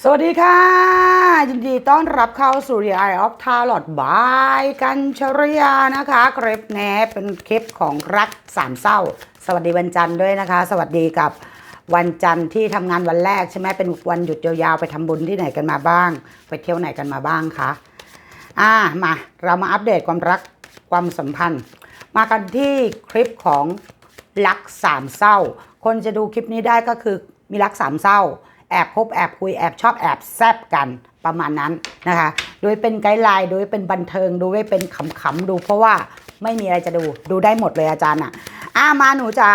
สวัสดีค่ะ ยินดีต้อนรับเข้าสู่ The Eye of Tarot by กันชริยานะคะ คลิปนี้เป็นคลิปของรักสามเศร้า สวัสดีวันจันทร์ด้วยนะคะ สวัสดีกับวันจันทร์ที่ทำงานวันแรกใช่ไหมเป็นวันหยุดยาวๆไปทำบุญที่ไหนกันมาบ้าง ไปเที่ยวไหนกันมาบ้างคะอ่ามาเรามาอัปเดตความรักความสัมพันธ์ มากันที่คลิปของรักสามเศร้า คนจะดูคลิปนี้ได้ก็คือมีรักสามเศร้า แอบคบแอบคุยแอบชอบแอบแซบกันประมาณนั้นนะคะ โดยเป็นไกด์ไลน์โดยเป็นบันเทิงดูไว้เป็นขำๆดูเพราะว่าไม่มีอะไรจะดูดูได้หมดเลยอาจารย์อะอ่ามาหนูจ๋า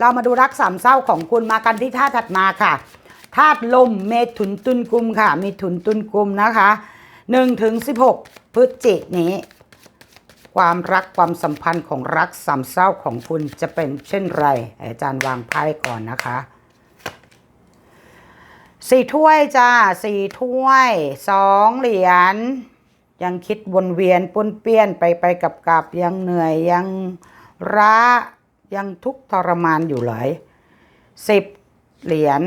เรามาดูรักสามเศร้าของคุณมากันที่ท่าถัดมาค่ะธาตุลมเมถุนตุนกุมค่ะมีถุนตุนกุมนะคะ1ถึง16 พฤศจิกนี้ ความรักความสัมพันธ์ของรักสามเศร้าของคุณจะเป็นเช่นไร อาจารย์วางไพ่ก่อนนะคะ สี่ถ้วยจ้าสี่ถ้วยสองเหรียญยังคิดวนเวียนป้นเปี้ยนไปไปกับกับยังเหนื่อยยังร้ายังทุกข์ทรมานอยู่เลยสิบเหรียญ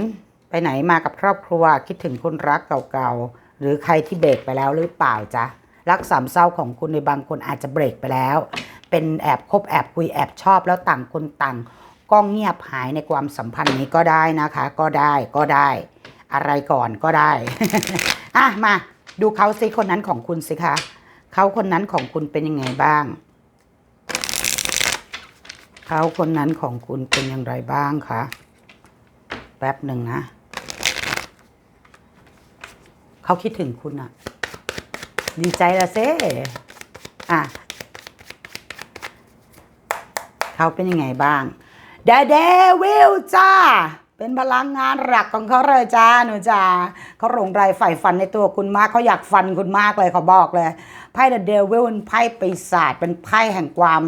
ไปไหนมากับครอบครัวคิดถึงคนรักเก่าๆ หรือใครที่เบรกไปแล้วหรือเปล่าจ๊ะ รักสามเศร้าของคุณในบางคนอาจจะเบรกไปแล้ว เป็นแอบคบแอบคุยแอบชอบแล้วต่างคนต่าง ก็เงียบหายในความสัมพันธ์นี้ก็ได้นะคะ ก็ได้ก็ได้ อะไรก่อนก็ได้ อะมาดูเขาสิคนนั้นของคุณสิคะเขาคนนั้นของคุณเป็นยังไงบ้าง เขาคนนั้นของคุณเป็นอย่างไรบ้างคะแป๊บหนึ่งนะ เขาคิดถึงคุณอะดีใจละเซ่อะเขาเป็นยังไงบ้างเดเดวิลจ้า เป็นพลังงานหลักของเขาเลยจ้าหนูจ้าเขาหลงใรใฝ่ฝันในตัวคุณมากเขาอยากฟันคุณมากเลยเขาบอกเลยไพ่เดอะเดวิลเป็นไพ่ปีศาจเป็นไพ่แห่งความ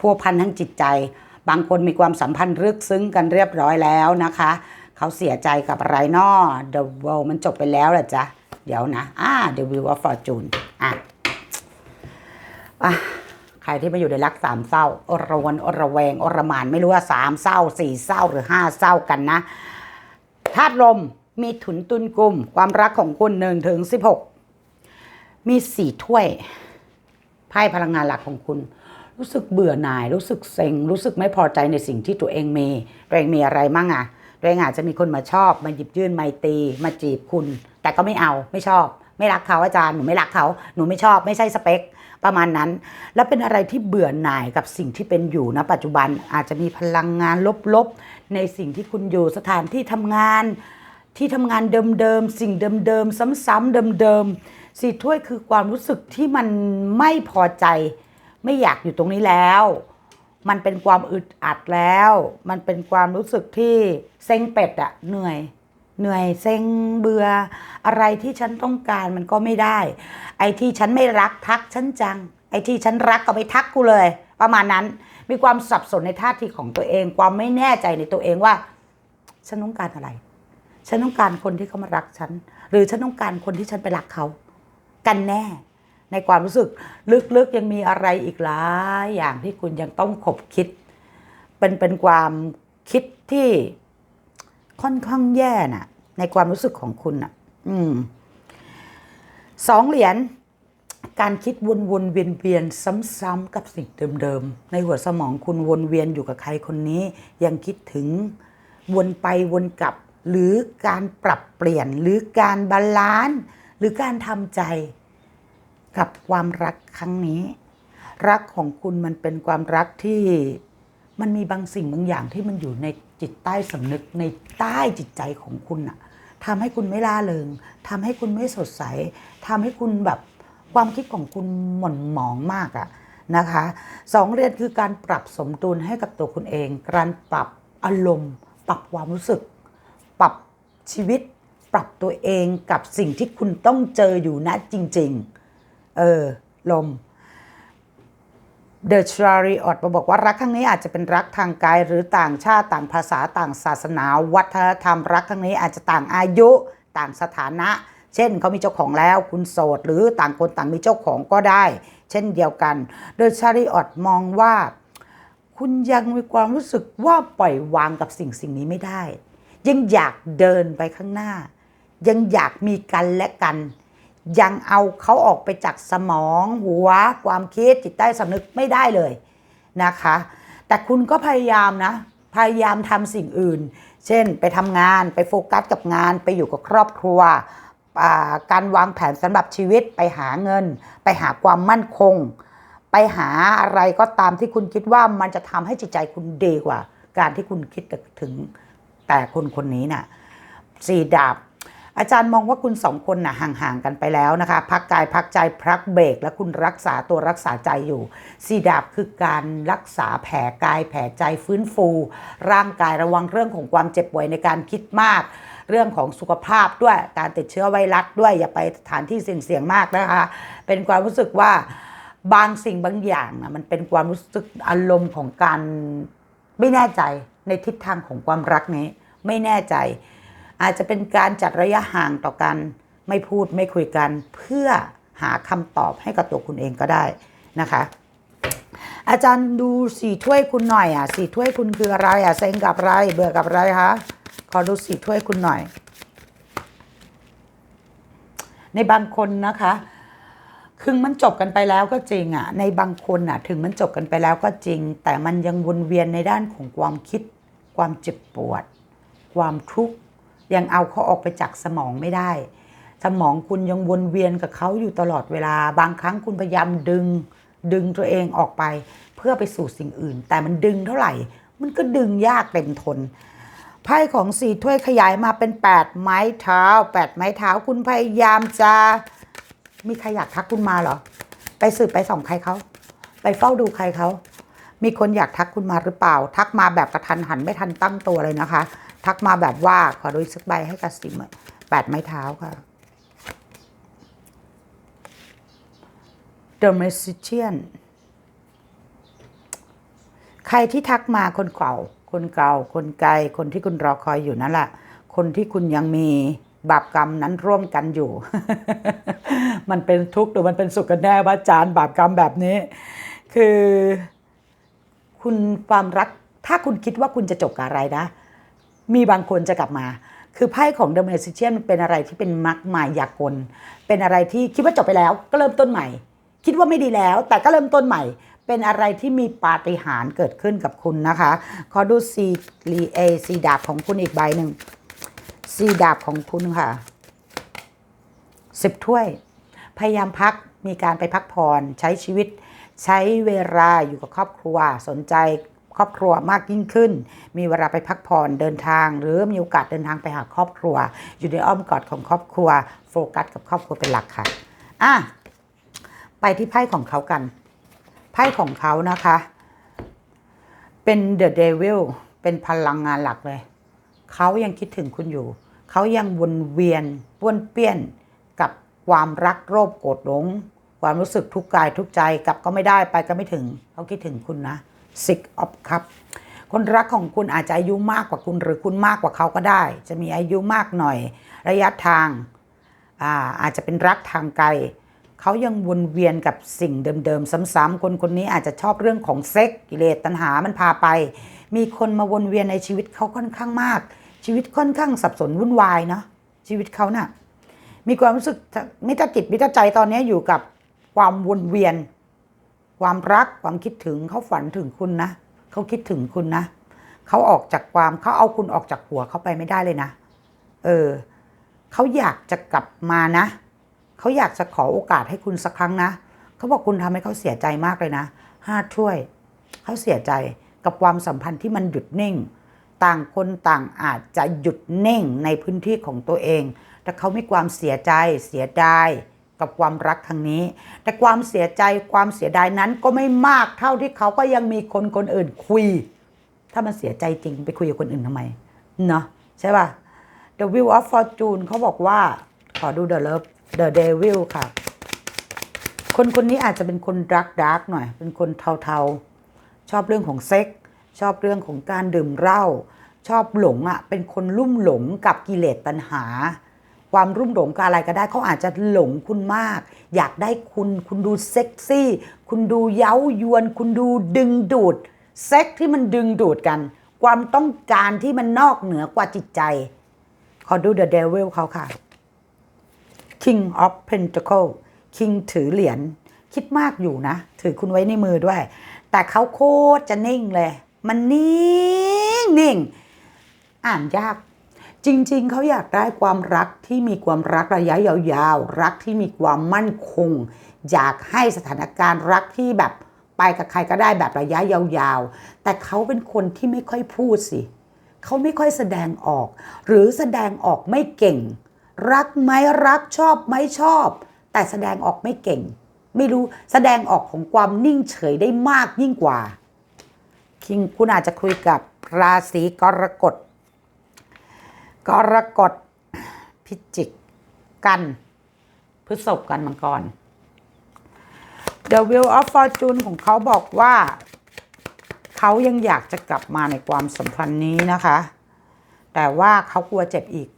พัวพันทั้งจิตใจ บางคนมีความสัมพันธ์ลึกซึ้งกันเรียบร้อยแล้วนะคะ เขาเสียใจกับอะไรนอ The World มันจบไปแล้วแหละจ๊ะเดี๋ยวนะอ่า The Wheel of Fortune อะอะ รที่มาอยู่ในรักสามเศร้าอรวนอรแวงอรมานไม่รู้ว่าสามเศร้าสี่เศร้าหรือห้าเศร้ากันนะธาตุลมมีถุนตุนกลุ่ม ความรักของคุณหนึ่งถึงสิบหกมีสี่ถ้วยไพ่พลังงานหลักของคุณ รู้สึกเบื่อหน่าย รู้สึกเซ็ง รู้สึกไม่พอใจในสิ่งที่ตัวเองมีตัวเองมีอะไรมั่งอะตัวเองอาจจะมีคนมาชอบ มาหยิบยื่นไมตี มาจีบคุณ แต่ก็ไม่เอาไม่ชอบ ไม่รักเขาอาจารย์หนูไม่รักเขาหนูไม่ชอบไม่ใช่สเปค ประมาณนั้น แล้วเป็นอะไรที่เบื่อหน่ายกับสิ่งที่เป็นอยู่นะปัจจุบันอาจจะมีพลังงานลบๆ ในสิ่งที่คุณอยู่สถานที่ทำงาน ที่ทำงานเดิมๆ สิ่งเดิมๆ ซ้ำๆเดิมๆสี่ถ้วยคือความรู้สึกที่มันไม่พอใจ ไม่อยากอยู่ตรงนี้แล้ว มันเป็นความอึดอัดแล้ว มันเป็นความรู้สึกที่เซ็งเป็ดอะเหนื่อย เหนื่อยเซ็งเบื่ออะไรที่ฉันต้องการมันก็ไม่ได้ ไอ้ที่ฉันไม่รักทักฉันจัง ไอ้ที่ฉันรักก็ไม่ทักกูเลย ประมาณนั้นมีความสับสนในท่าทีของตัวเอง ความไม่แน่ใจในตัวเองว่า ฉันต้องการอะไร ฉันต้องการคนที่เขามารักฉัน หรือฉันต้องการคนที่ฉันไปรักเขา กันแน่ ในความรู้สึกลึกๆยังมีอะไรอีกหลายอย่างที่คุณยังต้องขบคิด เป็นเป็นความคิดที่ ค่อนข้างแย่น่ะ ในความรู้สึกของคุณน่ะ อืมสองเหรียญการคิดวนๆเวียนๆซ้ำๆกับสิ่งเดิมๆในหัวสมองคุณวนเวียนอยู่กับใครคนนี้ ยังคิดถึงวนไปวนกลับ หรือการปรับเปลี่ยนหรือการบาลานซ์หรือการทำใจกับความรักครั้งนี้ รักของคุณมันเป็นความรักที่ มันมีบางสิ่งบางอย่างที่มันอยู่ในจิตใต้สำนึกในใต้จิตใจของคุณอะทำให้คุณไม่ล่าเริงทำให้คุณไม่สดใสทำให้คุณแบบความคิดของคุณหม่นหมองมากอะนะคะสองเรียนคือการปรับสมดุลให้กับตัวคุณเอง การปรับอารมณ์ ปรับความรู้สึก ปรับชีวิต ปรับตัวเองกับสิ่งที่คุณต้องเจออยู่นะจริง ๆ เออลม The Chariot มาบอกว่ารักครั้งนี้อาจจะเป็นรักทางกายหรือต่างชาติต่างภาษาต่างศาสนา วัฒนธรรมรักครั้งนี้อาจจะต่างอายุต่างสถานะ เช่นเขามีเจ้าของแล้วคุณโสด หรือต่างคนต่างมีเจ้าของก็ได้ เช่นเดียวกัน The Chariot มองว่า คุณยังมีความรู้สึกว่าปล่อยวางกับสิ่งสิ่งนี้ไม่ได้ ยังอยากเดินไปข้างหน้า ยังอยากมีกันและกัน ยังเอาเขาออกไปจากสมองหัว ความคิดจิตใต้สำนึกไม่ได้เลยนะคะ แต่คุณก็พยายามนะ พยายามทำสิ่งอื่น เช่น ไปทำงานไปโฟกัสกับงานไปอยู่กับครอบครัว การวางแผนสำหรับชีวิตไปหาเงิน ไปหาความมั่นคง ไปหาอะไรก็ตามที่คุณคิดว่ามันจะทำให้จิตใจคุณดีกว่า การที่คุณคิดถึงแต่คนคนนี้น่ะสีดาบ อาจารย์มองว่าคุณสองคนน่ะห่างๆกันไปแล้วนะคะ พักกายพักใจพักเบรก และคุณรักษาตัวรักษาใจอยู่สีดาบคือการรักษาแผลกายแผลใจฟื้นฟู ร่างกายระวังเรื่องของความเจ็บป่วยในการคิดมาก เรื่องของสุขภาพด้วยการติดเชื้อไวรัสด้วยอย่าไปสถานที่เสี่ยงๆมากนะคะ เป็นความรู้สึกว่าบางสิ่งบางอย่างนะมันเป็นความรู้สึกอารมณ์ของการไม่แน่ใจในทิศทางของความรักนี้ ไม่แน่ใจ อาจจะเป็นการจัดระยะห่างต่อกัน ไม่พูดไม่คุยกัน เพื่อหาคำตอบให้กับตัวคุณเองก็ได้นะคะ อาจารย์ดูสี่ถ้วยคุณหน่อยอะสี่ถ้วยคุณคืออะไรอะเซ็งกับอะไรเบื่อกับอะไรคะขอดูสี่ถ้วยคุณหน่อย ในบางคนนะคะคือมันจบกันไปแล้วก็จริงอะในบางคนอะถึงมันจบกันไปแล้วก็จริง แต่มันยังวนเวียนในด้านของความคิด ความเจ็บปวด ความทุกข์ ยังเอาเขาออกไปจากสมองไม่ได้ สมองคุณยังวนเวียนกับเขาอยู่ตลอดเวลา บางครั้งคุณพยายามดึง ดึงตัวเองออกไป เพื่อไปสู่สิ่งอื่น แต่มันดึงเท่าไหร่ มันก็ดึงยากเต็มทนไพ่ของสี่ถ้วยขยายมาเป็น 8 ไม้เท้า 8 ไม้เท้าคุณพยายามจะ มีใครอยากทักคุณมาเหรอ ไปสืบไปส่องใครเขา ไปเฝ้าดูใครเขา มีคนอยากทักคุณมาหรือเปล่า ทักมาแบบกระทันหันไม่ทันตั้งตัวเลยนะคะ ทักมาแบบว่า ขอดูอีกสักใบให้กับสิมแปดไม้เท้าค่ะ The Magician ใครที่ทักมาคนเก่า คนเก่า คนไกล คนที่คุณรอคอยอยู่นั่นแหละ คนที่คุณยังมีบาปกรรมนั้นร่วมกันอยู่ มันเป็นทุกข์หรือมันเป็นสุขกันแน่ว่าจานบาปกรรมแบบนี้ คือ คุณความรัก ถ้าคุณคิดว่าคุณจะจบกับอะไรนะ มีบางคนจะกลับมา คือไพ่ของ The Magician มันเป็นอะไรที่เป็นมักมายากล เป็นอะไรที่คิดว่าจบไปแล้วก็เริ่มต้นใหม่ คิดว่าไม่ดีแล้ว แต่ก็เริ่มต้นใหม่ เป็นอะไรที่มีปาฏิหาริย์เกิดขึ้นกับคุณนะคะ ขอดูซีรีเอซีดาบของคุณอีกใบหนึ่งซีดาบของคุณค่ะสิบถ้วย พยายามพักมีการไปพักผ่อนใช้ชีวิต ใช้เวลาอยู่กับครอบครัวสนใจ ครอบครัวมากยิ่งขึ้น มีเวลาไปพักผ่อนเดินทาง หรือมีโอกาสเดินทางไปหาครอบครัว อยู่ในอ้อมกอดของครอบครัว โฟกัสกับครอบครัวเป็นหลักค่ะอะไปที่ไพ่ของเขากันไพ่ของเขานะคะ เป็นเดอะเดวิลเป็นพลังงานหลักเลย เขายังคิดถึงคุณอยู่ เขายังวนเวียนป้วนเปี้ยนกับความรักโรคโกรธหลง ความรู้สึกทุกกายทุกใจกลับก็ไม่ได้ไปก็ไม่ถึง เขาคิดถึงคุณนะ Six of Cup คนรักของคุณอาจจะอายุมากกว่าคุณหรือคุณมากกว่าเขาก็ได้ จะมีอายุมากหน่อย ระยะทางอาอาจจะเป็นรักทางไกล เขายังวนเวียนกับสิ่งเดิมๆซ้ำๆคนคนนี้อาจจะชอบเรื่องของเซ็กกิเลสตัณหามันพาไป มีคนมาวนเวียนในชีวิตเขาค่อนข้างมาก ชีวิตค่อนข้างสับสนวุ่นวายเนาะชีวิตเขาน่ะมีความรู้สึกมิตรจิตมิตรใจตอนนี้อยู่กับความวนเวียน ความรักความคิดถึงเขาฝันถึงคุณนะเขาคิดถึงคุณนะเขาออกจากความเขาเอาคุณออกจากหัวเขาไปไม่ได้เลยนะ เออเขาอยากจะกลับมานะเขาอยากจะขอโอกาสให้คุณสักครั้งนะเขาบอกคุณทำให้เขาเสียใจมากเลยนะห้าถ้วยเขาเสียใจกับความสัมพันธ์ที่มันหยุดนิ่ง ต่างคนต่างอาจจะหยุดนิ่งในพื้นที่ของตัวเอง แต่เขามีความเสียใจเสียดาย กับความรักครั้งนี้ แต่ความเสียใจความเสียดายนั้นก็ไม่มากเท่าที่เขาก็ยังมีคนคนอื่นคุย ถ้ามันเสียใจจริงไปคุยกับคนอื่นทำไมเนาะใช่ป่ะ The Wheel of Fortune เขาบอกว่า ขอดู The Love The Devil ค่ะ คนคนนี้อาจจะเป็นคนดักดักหน่อย เป็นคนเทาๆ ชอบเรื่องของเซ็ก ชอบเรื่องของการดื่มเหล้า ชอบหลงอะ่ะ เป็นคนลุ่มหลงกับกิเลสตัณหา ความรุ่มหลงกับอะไรก็ได้เขาอาจจะหลงคุณมาก อยากได้คุณคุณดูเซ็กซี่ คุณดูเย้ายวน คุณดูดึงดูดเซ็กที่มันดึงดูดกัน ความต้องการที่มันนอกเหนือกว่าจิตใจ ขอดู The Devil เขาค่ะ King of Pentacle King ถือเหรียญคิดมากอยู่นะ ถือคุณไว้ในมือด้วย แต่เขาโคตรจะนิ่งเลย มันนิ่งนิ่ง อ่านยาก จริงๆ เขาอยากได้ความรักที่มีความรักระยะยาวๆ รักที่มีความมั่นคง อยากให้สถานการณ์รักที่แบบไปกับใครก็ได้แบบระยะยาวๆ แต่เขาเป็นคนที่ไม่ค่อยพูดสิ เขาไม่ค่อยแสดงออก หรือแสดงออกไม่เก่ง รักไหมรักชอบไหมชอบ แต่แสดงออกไม่เก่ง ไม่รู้แสดงออกของความนิ่งเฉยได้มากยิ่งกว่า คิงคุณอาจจะคุยกับราศีกรกฎ กรกฎพิจิก กันพฤษภกันมังกร The Wheel of Fortune ของเขาบอกว่า เขายังอยากจะกลับมาในความสัมพันธ์นี้นะคะ แต่ว่าเขากลัวเจ็บอีก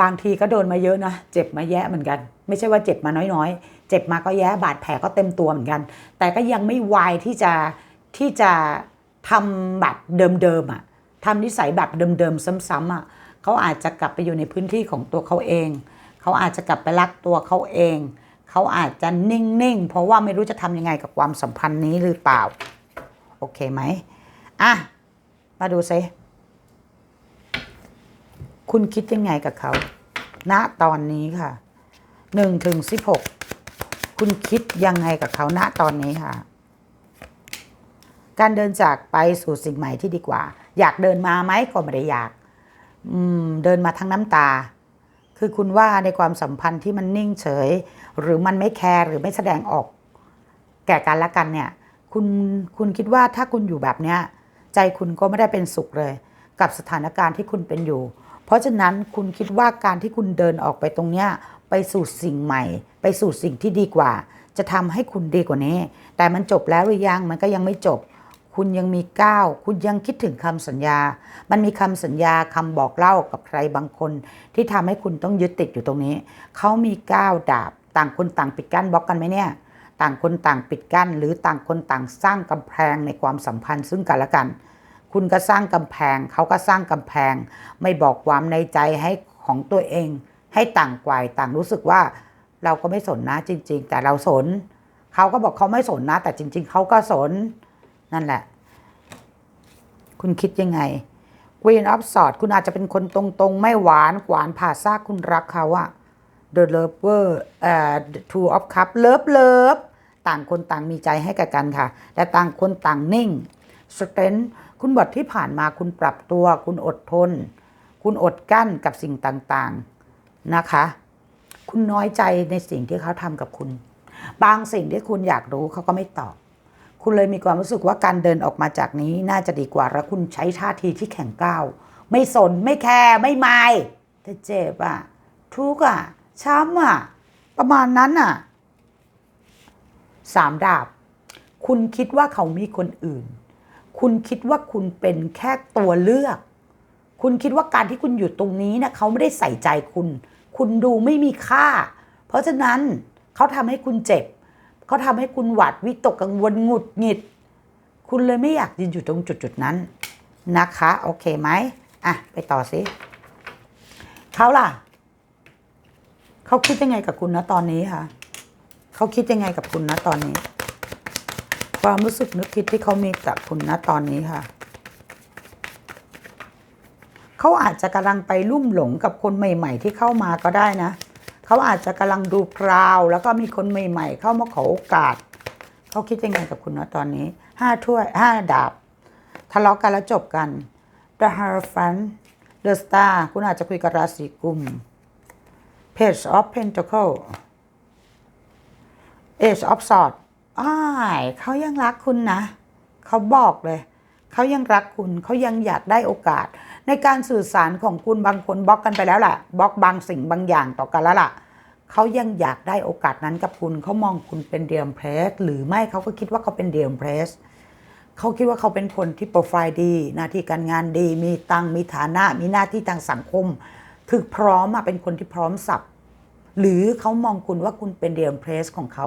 บางทีก็โดนมาเยอะนะ เจ็บมาแยะเหมือนกัน ไม่ใช่ว่าเจ็บมาน้อยๆ เจ็บมาก็แยะบาดแผลก็เต็มตัวเหมือนกัน แต่ก็ยังไม่วายที่จะที่จะทำแบบเดิมๆอะ ทำนิสัยแบบเดิมๆซ้ำๆอะเขาอาจจะกลับไปอยู่ในพื้นที่ของตัวเขาเอง เขาอาจจะกลับไปรักตัวเขาเอง เขาอาจจะนิ่งๆ เพราะว่าไม่รู้จะทำยังไงกับความสัมพันธ์นี้หรือเปล่า โอเคไหมอะ มาดูซิคุณคิดยังไงกับเขา ณ ตอนนี้ค่ะ หนึ่งถึงสิบหก คุณคิดยังไงกับเขา ณ ตอนนี้ค่ะ การเดินจากไปสู่สิ่งใหม่ที่ดีกว่า อยากเดินมาไหมก็ไม่ได้อยาก อืม เดินมาทั้งน้ำตา คือคุณว่าในความสัมพันธ์ที่มันนิ่งเฉย หรือมันไม่แคร์หรือไม่แสดงออก แก่กันและกันเนี่ย คุณคุณคิดว่าถ้าคุณอยู่แบบเนี้ย ใจคุณก็ไม่ได้เป็นสุขเลย กับสถานการณ์ที่คุณเป็นอยู่ เพราะฉะนั้นคุณคิดว่าการที่คุณเดินออกไปตรงเนี้ยไปสู่สิ่งใหม่ ไปสู่สิ่งที่ดีกว่า จะทำให้คุณดีกว่านี้ แต่มันจบแล้วหรือยังมันก็ยังไม่จบ คุณยังมีก้าวคุณยังคิดถึงคำสัญญา มันมีคำสัญญาคำบอกเล่ากับใครบางคน ที่ทำให้คุณต้องยึดติดอยู่ตรงนี้ เขามีก้าวดาบ ต่างคนต่างปิดกั้นบล็อกกันไหมเนี่ย ต่างคนต่างปิดกั้น หรือต่างคนต่างสร้างกำแพงในความสัมพันธ์ซึ่งกันและกัน คุณก็สร้างกำแพง เขาก็สร้างกำแพง ไม่บอกความในใจให้ของตัวเอง ให้ต่างฝ่ายต่างรู้สึกว่า เราก็ไม่สนนะจริง ๆ แต่เราสน เขาก็บอกเขาไม่สนนะ แต่จริง ๆ เขาก็สน นั่นแหละ คุณคิดยังไง Queen of Swords คุณอาจจะเป็นคนตรงๆ ไม่หวานหวานผ่าซากคุณรักเขาอะ The Lover เอ่อ Two of Cup เลิฟเลิฟต่างคนต่างมีใจให้กับกันค่ะ แต่ต่างคนต่างนิ่ง Strength คุณบทที่ผ่านมาคุณปรับตัว คุณอดทน คุณอดกั้นกับสิ่งต่างๆนะคะ คุณน้อยใจในสิ่งที่เขาทำกับคุณ บางสิ่งที่คุณอยากรู้เขาก็ไม่ตอบ คุณเลยมีความรู้สึกว่าการเดินออกมาจากนี้น่าจะดีกว่า แล้วคุณใช้ท่าทีที่แข็งก้าว ไม่สนไม่แคร์ไม่ไมายแต่เจ็บอะทุกข์อะช้ำอะประมาณนั้นอะสามดาบ คุณคิดว่าเขามีคนอื่น คุณคิดว่าคุณเป็นแค่ตัวเลือก คุณคิดว่าการที่คุณอยู่ตรงนี้นะเขาไม่ได้ใส่ใจคุณ คุณดูไม่มีค่า เพราะฉะนั้นเขาทำให้คุณเจ็บ เขาทำให้คุณหวาดวิตกกังวลหงุดหงิด คุณเลยไม่อยากยืนอยู่ตรงจุดๆนั้นนะคะ โอเคไหมอะ ไปต่อสิเขาล่ะ เขาคิดยังไงกับคุณนะตอนนี้คะเขาคิดยังไงกับคุณนะตอนนี้ ความรู้สึกนึกคิดที่เขามีกับคุณนะตอนนี้ค่ะ เขาอาจจะกำลังไปลุ่มหลงกับคนใหม่ ๆ ที่เข้ามาก็ได้นะเเขาอาจจะกำลังดูพราว แล้วก็มีคนใหม่ ๆ เข้ามาขอโอกาส เขาคิดยังไงกับคุณนะตอนนี้ห้าถ้วยห้าดาบ ทะเลาะกันแล้วจบกัน The Hierophant The Star คุณอาจจะคุยกับราศีกุม Page of Pentacle Age of Swords อ้ายเขายังรักคุณนะ เขาบอกเลย เขายังรักคุณ เขายังอยากได้โอกาส ในการสื่อสารของคุณบางคนบล็อกกันไปแล้วล่ะบล็อกบางสิ่งบางอย่างต่อกันแล้วล่ะเขายังอยากได้โอกาสนั้นกับคุณเขามองคุณเป็นเดียมเพรสหรือไม่เขาก็คิดว่าเขาเป็นเดียมเพรสเขาคิดว่าเขาเป็นคนที่โปรไฟล์ดีหน้าที่การงานดี มีตังมีฐานะ มีหน้าที่ทางสังคม คือพร้อมอะเป็นคนที่พร้อมสับหรือเขามองคุณว่าคุณเป็นเดียมเพรสของเขา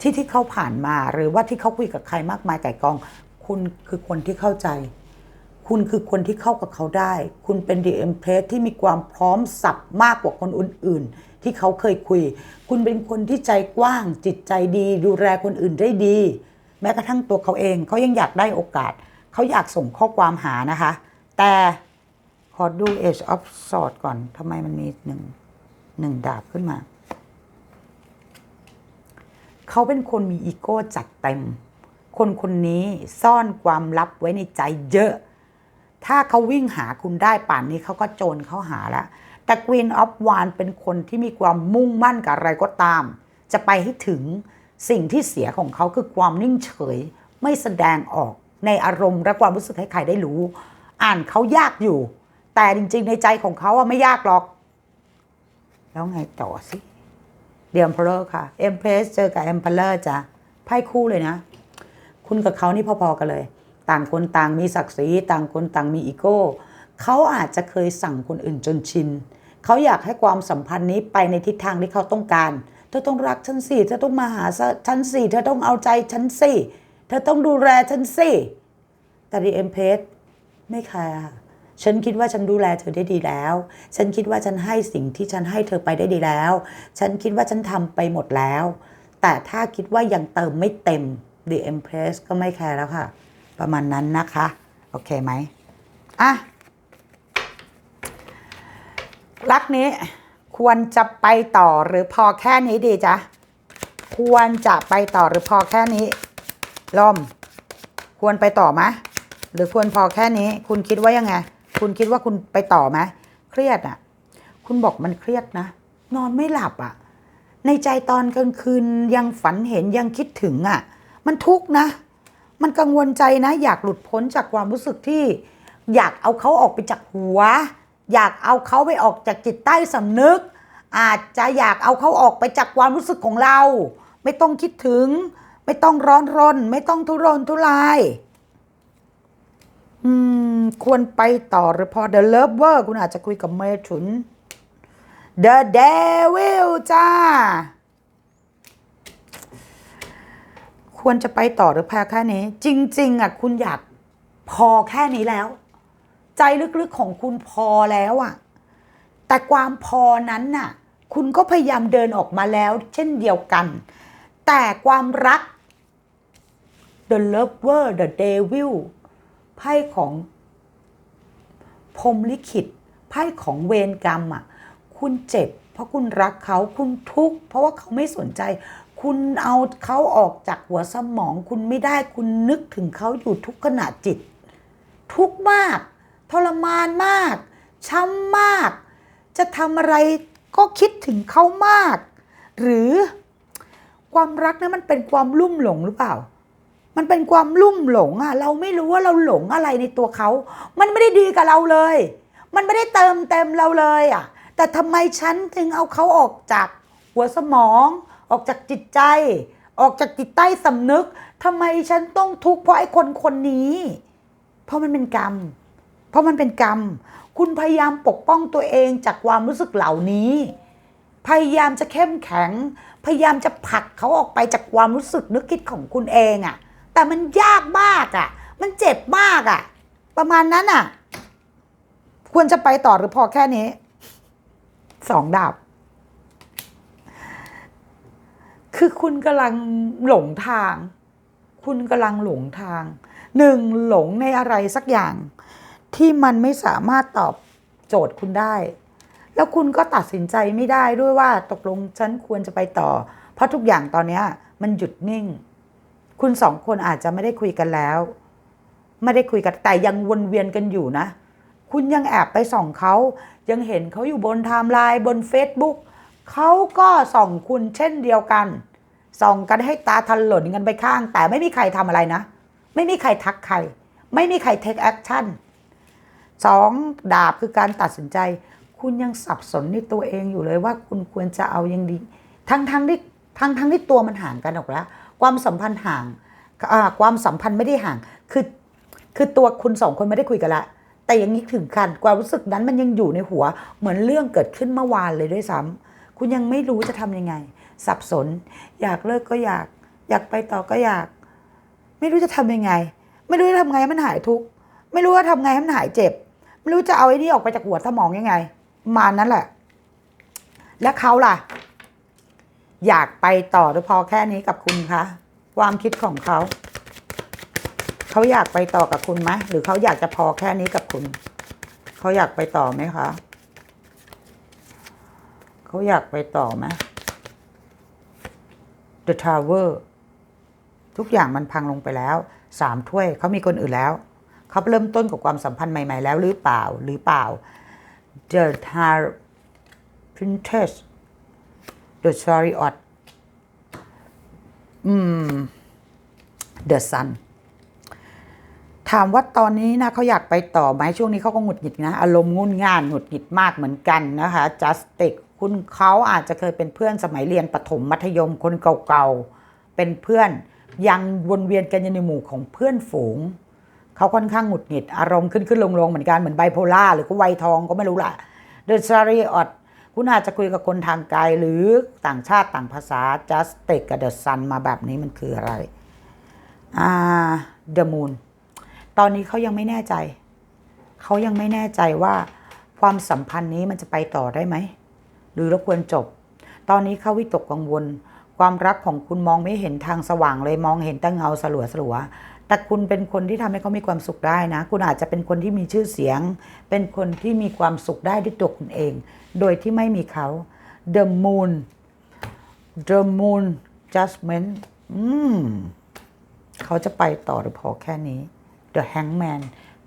ที่ที่เขาผ่านมาหรือว่าที่เขาคุยกับใครมากมายไก่กอง คุณคือคนที่เข้าใจ คุณคือคนที่เข้ากับเขาได้ คุณเป็น The Empress ที่มีความพร้อมสับมากกว่าคนอื่นๆ ที่เขาเคยคุย คุณเป็นคนที่ใจกว้างจิตใจดี ดูแลคนอื่นได้ดี แม้กระทั่งตัวเขาเองเขายังอยากได้โอกาส เขาอยากส่งข้อความหานะคะ แต่ขอดู Age of Sword ก่อนทำไมมันมีหนึ่งหนึ่งดาบขึ้นมา เขาเป็นคนมีอีโก้จัดเต็ม คนคนนี้ซ่อนความลับไว้ในใจเยอะ ถ้าเขาวิ่งหาคุณได้ป่านนี้เขาก็โจรเขาหาแล้ว แต่ Queen of w a n เป็นคนที่มีความมุ่งมั่นกับอะไรก็ตาม จะไปให้ถึงสิ่งที่เสียของเขาคือความนิ่งเฉย ไม่แสดงออกในอารมณ์และความรู้สึกให้ใครได้รู้ อ่านเขายากอยู่ แต่จริง ๆ ในใจของเขาอะไม่ยากหรอก แล้วไงต่อสิเดียมเพลอร์ค่ะเอ็มเพรสเจอกับเอ็มเพลอร์จ้ะไพ่คู่เลยนะ คุณกับเขานี่พอๆกันเลย ต่างคนต่างมีศักดิ์ศรีต่างคนต่างมีอีโก้เขาอาจจะเคยสั่งคนอื่นจนชินเขาอยากให้ความสัมพันธ์นี้ไปในทิศทางที่เขาต้องการ เธอต้องรักฉันสิเธอต้องมาหาฉันสิเธอต้องเอาใจฉันสิเธอต้องดูแลฉันสิแต่ดีเอ็มเพสไม่แคร์ค่ะฉันคิดว่าฉันดูแลเธอได้ดีแล้ว ฉันคิดว่าฉันให้สิ่งที่ฉันให้เธอไปได้ดีแล้ว ฉันคิดว่าฉันทำไปหมดแล้ว แต่ถ้าคิดว่ายังเติมไม่เต็ม The Empress ก็ไม่แคร์แล้วค่ะ ประมาณนั้นนะคะ โอเคไหมอะรักนี้ควรจะไปต่อหรือพอแค่นี้ดีจ๊ะ ควรจะไปต่อหรือพอแค่นี้ลมควรไปต่อไหมหรือควรพอแค่นี้ คุณคิดว่ายังไง คุณคิดว่าคุณไปต่อไหมเครียดอะ คุณบอกมันเครียดนะ นอนไม่หลับอะ ในใจตอนกลางคืนยังฝันเห็นยังคิดถึงอะ มันทุกข์นะ มันกังวลใจนะ อยากหลุดพ้นจากความรู้สึกที่ อยากเอาเขาออกไปจากหัว อยากเอาเขาไปออกจากจิตใต้สำนึก อาจจะอยากเอาเขาออกไปจากความรู้สึกของเรา ไม่ต้องคิดถึง ไม่ต้องร้อนรน ไม่ต้องทุรนทุรายอืมควรไปต่อหรือพอ The Lover คุณอาจจะคุยกับเมถุน The Devil จ้า ควรจะไปต่อหรือพอแค่นี้ จริง ๆอะคุณอยากพอแค่นี้แล้ว ใจลึกๆของคุณพอแล้วอะ แต่ความพอนั้นน่ะ คุณก็พยายามเดินออกมาแล้ว เช่นเดียวกัน แต่ความรัก The Lover The Devil ไพ่ของพรมลิขิตไพ่ของเวรกรรมอะ คุณเจ็บ เพราะคุณรักเขาคุณทุกข์เพราะว่าเขาไม่สนใจ คุณเอาเขาออกจากหัวสมองคุณไม่ได้คุณนึกถึงเขาอยู่ทุกขณะจิต ทุกมาก ทรมานมาก ช้ำมาก จะทำอะไรก็คิดถึงเขามาก หรือความรักนั้นมันเป็นความลุ่มหลงหรือเปล่า มันเป็นความลุ่มหลงอะเราไม่รู้ว่าเราหลงอะไรในตัวเขา มันไม่ได้ดีกับเราเลย มันไม่ได้เติมเต็มเราเลยอะ แต่ทำไมฉันถึงเอาเขาออกจากหัวสมอง ออกจากจิตใจ ออกจากจิตใต้สำนึกทำไมฉันต้องทุกข์เพราะไอ้คนคนนี้ เพราะมันเป็นกรรม เพราะมันเป็นกรรม คุณพยายามปกป้องตัวเองจากความรู้สึกเหล่านี้ พยายามจะเข้มแข็ง พยายามจะผลักเขาออกไปจากความรู้สึกนึกคิดของคุณเองอะแต่มันยากมากอะมันเจ็บมากอะประมาณนั้นอะควรจะไปต่อหรือพอแค่นี้สองดาบ คือคุณกำลังหลงทาง คุณกำลังหลงทาง หนึ่งหลงในอะไรสักอย่าง ที่มันไม่สามารถตอบโจทย์คุณได้ แล้วคุณก็ตัดสินใจไม่ได้ด้วยว่าตกลงฉันควรจะไปต่อ เพราะทุกอย่างตอนนี้มันหยุดนิ่ง คุณสองคนอาจจะไม่ได้คุยกันแล้ว ไม่ได้คุยกันแต่ยังวนเวียนกันอยู่นะ คุณยังแอบไปส่องเขายังเห็นเขาอยู่บนไทม์ไลน์บน Facebook เขาก็ส่องคุณเช่นเดียวกัน ส่องกันให้ตาทันหล่นกันไปข้าง แต่ไม่มีใครทำอะไรนะ ไม่มีใครทักใคร ไม่มีใครเทคแอคชั่นสองดาบคือการตัดสินใจ คุณยังสับสนในตัวเองอยู่เลยว่าคุณควรจะเอายังดี ทั้งทั้งที่ทั้งทั้งที่ตัวมันห่างกันออกแล้ว ความสัมพันธ์ห่างความสัมพันธ์ไม่ได้ห่าง คือคือตัวคุณสองคนไม่ได้คุยกันละแต่ยังนึกถึงกันความรู้สึกนั้นมันยังอยู่ในหัว เหมือนเรื่องเกิดขึ้นเมื่อวานเลยด้วยซ้ำ คุณยังไม่รู้จะทำยังไง สับสน อยากเลิกก็อยาก อยากไปต่อก็อยาก ไม่รู้จะทำยังไง ไม่รู้จะทำไงให้มันหายทุกข์ไม่รู้ว่าทำไงให้มันหายเจ็บ ไม่รู้จะเอาไอ้นี่ออกไปจากหัวสมองยังไง มานั้นแหละ แล้วเขาล่ะ อยากไปต่อหรือพอแค่นี้กับคุณคะความคิดของเขาเขาอยากไปต่อกับคุณไหมหรือเขาอยากจะพอแค่นี้กับคุณ เขาอยากไปต่อไหมคะ เขาอยากไปต่อไหม The Tower ทุกอย่างมันพังลงไปแล้วสามถ้วยเขามีคนอื่นแล้ว เขาเริ่มต้นกับความสัมพันธ์ใหม่ ๆ แล้วหรือเปล่าหรือเปล่า The Tar Princess The Chariot อืม The Sun ถามว่าตอนนี้นะเขาอยากไปต่อไหมช่วงนี้เขาก็หงุดหงิดนะ อารมณ์งุนง่านหงุดหงิดมากเหมือนกันนะคะ Justice คุณเขาอาจจะเคยเป็นเพื่อนสมัยเรียนประถมมัธยมคนเก่าๆ เป็นเพื่อนยังวนเวียนกันอยู่ในหมู่ของเพื่อนฝูง เขาค่อนข้างหงุดหงิดอารมณ์ขึ้นขึ้นลงลงเหมือนกันเหมือนไบโพล่าหรือก็ไวทองก็ไม่รู้ล่ะ The Chariot คุณอาจจะคุยกับคนทางไกลหรือต่างชาติต่างภาษา Justice กับ The Sun มาแบบนี้มันคืออะไรอ่า The Moon ตอนนี้เขายังไม่แน่ใจ เขายังไม่แน่ใจว่าความสัมพันธ์นี้มันจะไปต่อได้ไหม หรือเราควรจบ ตอนนี้เขาวิตกกังวล ความรักของคุณมองไม่เห็นทางสว่างเลยมองเห็นแต่เงาสลัวสลัวๆแต่คุณเป็นคนที่ทำให้เขามีความสุขได้นะ คุณอาจจะเป็นคนที่มีชื่อเสียง เป็นคนที่มีความสุขได้ด้วยตัวคุณเอง โดยที่ไม่มีเขา The Moon The Moon Judgment อืมเขาจะไปต่อหรือพอแค่นี้ The Hangman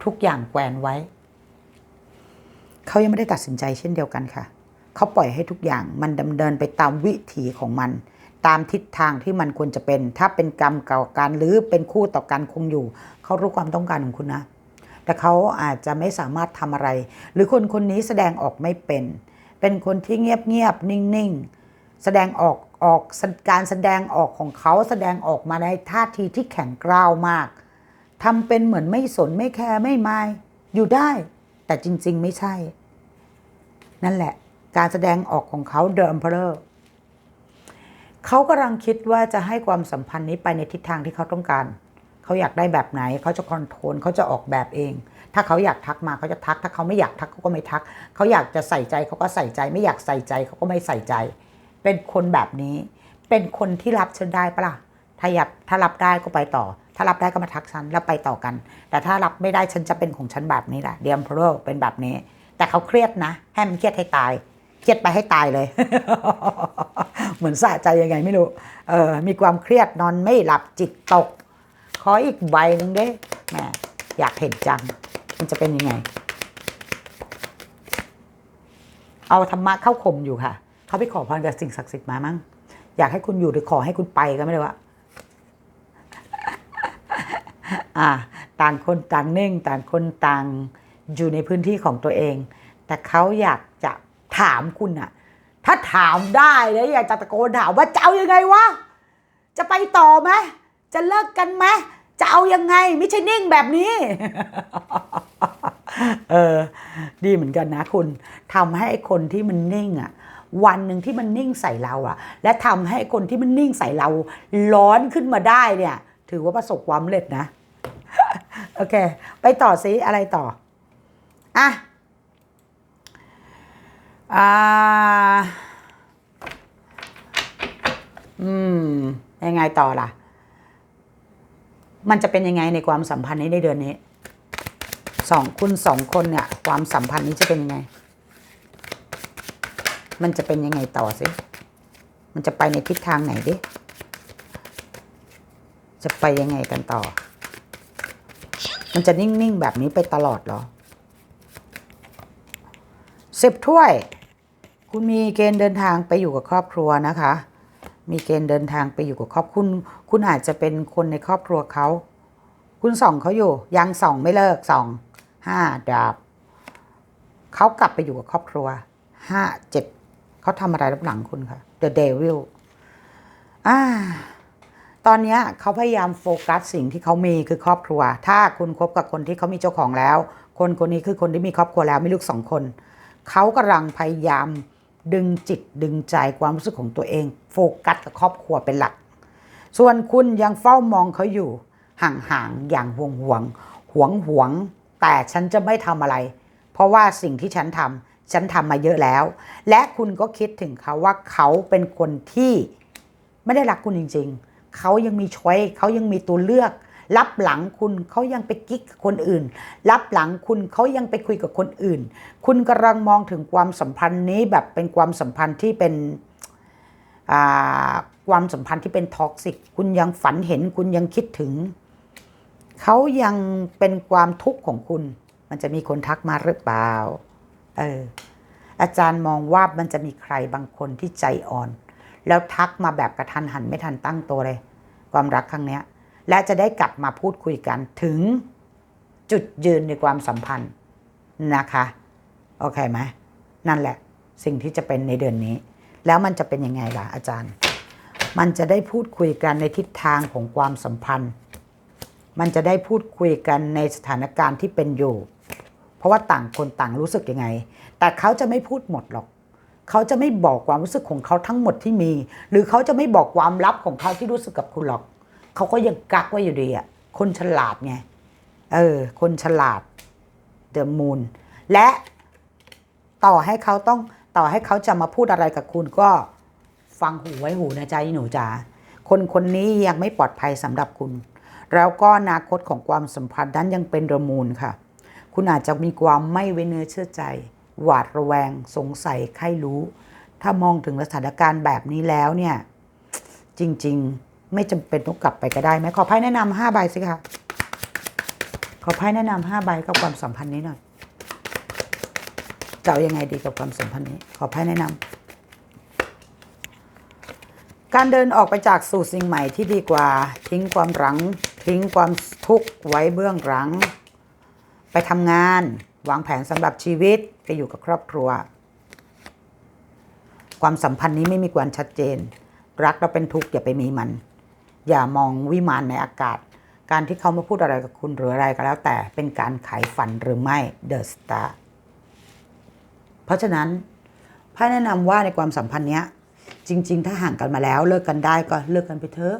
ทุกอย่างแกวนไว้ เขายังไม่ได้ตัดสินใจเช่นเดียวกันค่ะ เขาปล่อยให้ทุกอย่างมันดำเนินไปตามวิถีของมัน ตามทิศทางที่มันควรจะเป็น ถ้าเป็นกรรมเก่ากันหรือเป็นคู่ต่อกันคงอยู่ เขารู้ความต้องการของคุณนะ แต่เขาอาจจะไม่สามารถทำอะไร หรือคนคนนี้แสดงออกไม่เป็น เป็นคนที่เงียบเงียบๆนิ่งๆ แสดงออกออกการแสดงออกของเขาแสดงออกมาในท่าทีที่แข็งกร้าวมากทำเป็นเหมือนไม่สนไม่แคร์ไม่มายอยู่ได้ แต่จริง ๆ ไม่ใช่ นั่นแหละ การแสดงออกของเขาเด e มเพลอเขากำลังคิดว่าจะให้ความสัมพันธ์นี้ไปในทิศทางที่เขาต้องการเขาอยากได้แบบไหนเขาจะคอนโทรลเขาจะออกแบบเอง ถ้าเขาอยากทักมาเขาจะทัก ถ้าเขาไม่อยากทักเขาก็ไม่ทัก เขาอยากจะใส่ใจเขาก็ใส่ใจ ไม่อยากใส่ใจเขาก็ไม่ใส่ใจ เป็นคนแบบนี้ เป็นคนที่รับฉันได้ปะล่ะถ้าอยากถ้ารับได้ก็ไปต่อ ถ้ารับได้ก็มาทักฉันแล้วไปต่อกัน แต่ถ้ารับไม่ได้ฉันจะเป็นของฉันแบบนี้แหละเดียมเพลเป็นแบบนี้ แต่เขาเครียดนะ ให้มันเครียดให้ตาย เครียดไปให้ตายเลย เหมือนสะใจยังไงไม่รู้เออมีความเครียดนอนไม่หลับจิตตก ขออีกใบหนึ่งเด้แหมอยากเห็นจัง มันจะเป็นยังไง เอาธรรมะเข้าข่มอยู่ค่ะ เขาไปขอพรกับสิ่งศักดิ์สิทธิ์มามั้งอยากให้คุณอยู่หรือขอให้คุณไปก็ไม่รู้ว่าอ่า ต่างคนต่างเน่ง ต่างคนต่างอยู่ในพื้นที่ของตัวเอง แต่เขาอยากจะ ถามคุณอะถ้าถามได้แล้วอยากจะตะโกนถามว่าจะเอายังไงวะ จะไปต่อไหมจะเลิกกันไหมจะเอายังไงไม่ใช่นิ่งแบบนี้ เออ ดีเหมือนกันนะคุณทำให้คนที่มันนิ่งอะวันหนึ่งที่มันนิ่งใส่เราอะและทำให้คนที่มันนิ่งใส่เรา ร้อนขึ้นมาได้เนี่ย ถือว่าประสบความสำเร็จนะ โอเค ไปต่อซิอะไรต่อ อะ อ่า อืม ยังไงต่อล่ะ มันจะเป็นยังไงในความสัมพันธ์นี้ในเดือนนี้ สองคุณสองคนเนี่ย ความสัมพันธ์นี้จะเป็นยังไง มันจะเป็นยังไงต่อสิ มันจะไปในทิศทางไหนดิ จะไปยังไงกันต่อ มันจะนิ่ง ๆ แบบนี้ไปตลอดเหรอ สิบถ้วย คุณมีเกณฑ์เดินทางไปอยู่กับครอบครัวนะคะ มีเกณฑ์เดินทางไปอยู่กับครอบคุณคุณอาจจะเป็นคนในครอบครัวเขา คุณส่องเขาอยู่ ยังส่องไม่เลิกส่องห้าดาบเขากลับไปอยู่กับครอบครัวห้าเจ็ดเขาทำอะไรรับหลังคุณคะ The Devil อ่าตอนนี้เขาพยายามโฟกัสสิ่งที่เขามีคือครอบครัว ถ้าคุณคบกับคนที่เขามีเจ้าของแล้ว คนคนนี้คือคนที่มีครอบครัวแล้วมีลูกสองคน เขากำลังพยายามดึงจิตดึงใจความรู้สึกของตัวเอง โฟกัสกับครอบครัวเป็นหลัก ส่วนคุณยังเฝ้ามองเขาอยู่ ห่างๆอย่างห่วงห่วงๆหวงหวง แต่ฉันจะไม่ทำอะไร เพราะว่าสิ่งที่ฉันทำฉันทำมาเยอะแล้ว และคุณก็คิดถึงเขาว่าเขาเป็นคนที่ไม่ได้รักคุณจริง ๆ เขายังมีช้อยเขายังมีตัวเลือก รับหลังคุณเขายังไปกิ๊กกับคนอื่น รับหลังคุณเขายังไปคุยกับคนอื่น คุณกำลังมองถึงความสัมพันธ์นี้แบบเป็นความสัมพันธ์ที่เป็นความสัมพันธ์ที่เป็นท็อกซิก คุณยังฝันเห็นคุณยังคิดถึง เขายังเป็นความทุกข์ของคุณ มันจะมีคนทักมาหรือเปล่า เออ อาจารย์มองว่ามันจะมีใครบางคนที่ใจอ่อน แล้วทักมาแบบกระทันหันไม่ทันตั้งตัวเลย ความรักครั้งเนี้ย และจะได้กลับมาพูดคุยกันถึงจุดยืนในความสัมพันธ์นะคะ โอเคไหมนั่นแหละสิ่งที่จะเป็นในเดือนนี้ แล้วมันจะเป็นยังไงล่ะอาจารย์ มันจะได้พูดคุยกันในทิศทางของความสัมพันธ์ มันจะได้พูดคุยกันในสถานการณ์ที่เป็นอยู่ เพราะว่าต่างคนต่างรู้สึกยังไง แต่เขาจะไม่พูดหมดหรอก เขาจะไม่บอกความรู้สึกของเขาทั้งหมดที่มี หรือเขาจะไม่บอกความลับของเขาที่รู้สึกกับคุณหรอก เขาก็ยังกักไว้อยู่ดีอะคนฉลาดไง เออ คนฉลาดเดอะมูนและต่อให้เขาต้องต่อให้เขาจะมาพูดอะไรกับคุณก็ฟังหูไว้หูนะจ๊ะหนูจ๋าคนคนนี้ยังไม่ปลอดภัยสำหรับคุณ แล้วก็อนาคตของความสัมพันธ์นั้นยังเป็นระมูลค่ะ คุณอาจจะมีความไม่ไว้เนื้อเชื่อใจ หวาดระแวง สงสัยใครรู้ ถ้ามองถึงสถานการณ์แบบนี้แล้วเนี่ย จริง ๆ ไม่จำเป็นต้องกลับไปก็ได้ไหมขอไพ่แนะนำห้าใบสิคะขอไพ่แนะนำห้าใบกับความสัมพันธ์นี้หน่อยจะเอายังไงดีกับความสัมพันธ์นี้ ขอไพ่แนะนำการเดินออกไปจากสู่สิ่งใหม่ที่ดีกว่า ทิ้งความหลัง ทิ้งความทุกข์ไว้เบื้องหลัง ไปทำงาน วางแผนสำหรับชีวิตไปอยู่กับครอบครัว ความสัมพันธ์นี้ไม่มีความชัดเจน รักเราเป็นทุกข์อย่าไปมีมัน อย่ามองวิมานในอากาศ การที่เขามาพูดอะไรกับคุณหรืออะไรก็แล้ว แต่เป็นการขายฝันหรือไม่เดอะสตาร์เพราะฉะนั้นพ่แนะนำว่าในความสัมพันธ์เนี้ย จริง ๆ ถ้าห่างกันมาแล้ว เลิกกันได้ก็เลิกกันไปเถอะ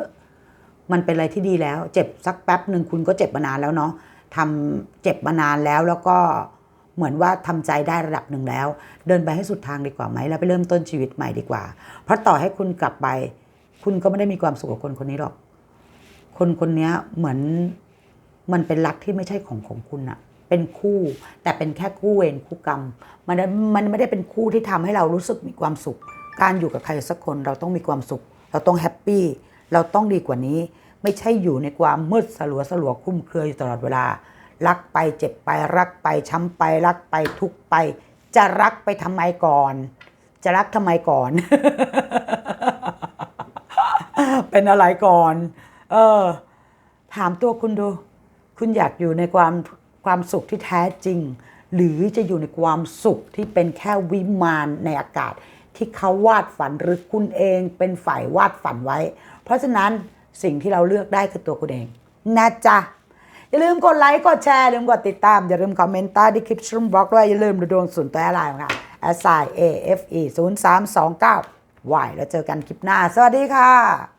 มันเป็นอะไรที่ดีแล้ว เจ็บสักแป๊บหนึ่งคุณก็เจ็บมานานแล้วเนาะทำเจ็บมานานแล้วแล้วก็เหมือนว่าทำใจได้ระดับหนึ่งแล้ว เดินไปให้สุดทางดีกว่าไหมแล้วไปเริ่มต้นชีวิตใหม่ดีกว่า เพราะต่อให้คุณกลับไป คุณก็ไม่ได้มีความสุขกับคนคนนี้หรอก คนคนนี้เหมือนมันเป็นรักที่ไม่ใช่ของของคุณอะเป็นคู่ แต่เป็นแค่คู่เวรคู่กรรม มันมันไม่ได้เป็นคู่ที่ทำให้เรารู้สึกมีความสุข การอยู่กับใครสักคนเราต้องมีความสุข เราต้องแฮปปี้เราต้องดีกว่านี้ ไม่ใช่อยู่ในความมืดสลัวสลัวคุ้มเครืออยู่ตลอดเวลา รักไปเจ็บไปรักไปช้ำไปรักไปทุกข์ไป จะรักไปทำไมก่อน จะรักทำไมก่อน เป็นอะไรก่อน เออ ถามตัวคุณดู คุณอยากอยู่ในความความสุขที่แท้จริง หรือจะอยู่ในความสุขที่เป็นแค่วิมานในอากาศ ที่เขาวาดฝันหรือคุณเองเป็นฝ่ายวาดฝันไว้ เพราะฉะนั้นสิ่งที่เราเลือกได้คือตัวคุณเองนะจ๊ะอย่าลืมกดไลค์กดแชร์อย่าลืมกดติดตาม อย่าลืมคอมเมนต์ใต้ดีคลิปชั่นบล็อกด้วยอย่าลืมดูดวงส่วนตัวอะไรค่ะ s i a f e 0 3 2 9 y แล้วเจอกันคลิปหน้า สวัสดีค่ะ